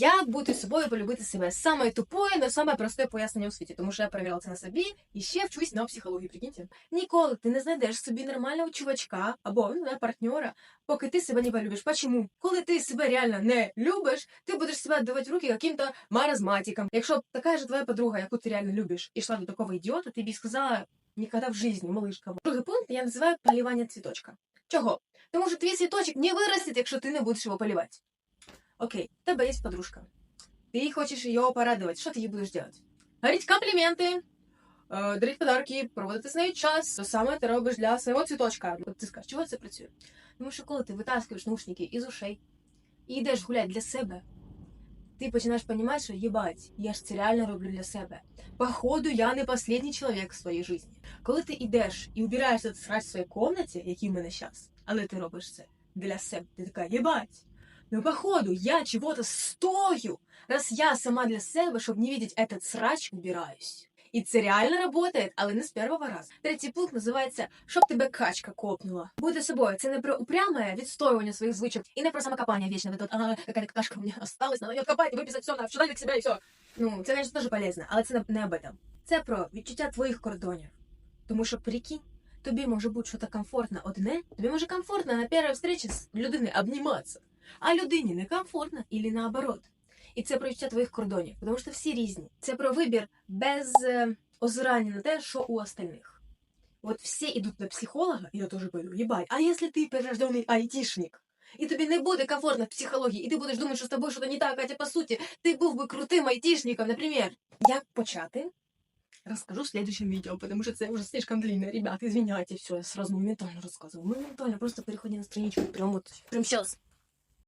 Як бути собою, полюбити себе? Саме тупое, но саме просте пояснення у світі, тому що я перевірила це на собі і ще вчусь на психології. Прикиньте. Ніколи ти не знайдеш собі нормального чувачка або ну, партнера, поки ти себе не полюбиш. Почему? Коли ти себе реально не любиш, ти будеш себе віддавати в руки каким-то маразматиком. Якщо така ж твоя подруга, яку ти реально любиш, ішла до такого ідіота, ти б їй сказала ніколи в житті, малышка. Другий пункт я називаю полівання цвіточка. Чого? Тому що твій цвіточок не виросте, якщо ти не будеш його полівати. Окей, у тебе є подружка. Ты хочешь ее порадовать. Что ты ей будешь делать? Говорить комплименты, э, дарить подарки, проводити з нею час. То саме ти робиш для свого цвіточка. От ти скажеш, чого це працює? Тому що коли ти витаскуєш наушники із ушей і йдеш гуляти для себе, ти починаєш розуміти, що їбать, я ж це реально роблю для себе. Походу, я не останній чоловік в своїй житті. Коли ти йдеш і убираєш этот срач в своїй комнаті, який в мене зараз, але ти робиш це для себе, ти така, їбать. Ну, походу, я чего-то стою, раз я сама для себе, щоб не видеть этот срач, убираюсь. І це реально работает, але не з першого разу. Третій пункт називається «Щоб тебе качка копнула». Бути собою це не про упряме відстоювання своїх звичок і не про самокопання вічно. Вот, ага, какая-то кашка у меня осталась, надо ее откопать, выписать все, в щоденник себя і все. Ну, це, конечно, теж полезно, але це не об этом. Це про відчуття твоїх кордонів. Тому що прикинь, тобі може бути щось комфортно одне, тобі може комфортно на першій встречі з людиною обніматися, а людині некомфортно, і наоборот. І це про відчуття твоїх кордонів, тому що всі різні. Це про вибір без е, озирання на те, що у остальних. От всі йдуть до психолога, і я теж пойду, їбать. А якщо ти прирождений айтішник, і тобі не буде комфортно в психології, і ти будеш думати, що з тобою щось не так, хоча по суті, ти був би крутим айтішником, наприклад. Як почати? Расскажу в следующем видео, потому что это уже слишком длинно. Ребят, извиняйте, все, я сразу моментально рассказываю. Моментально, просто переходи на страничку, прям вот, прям сейчас.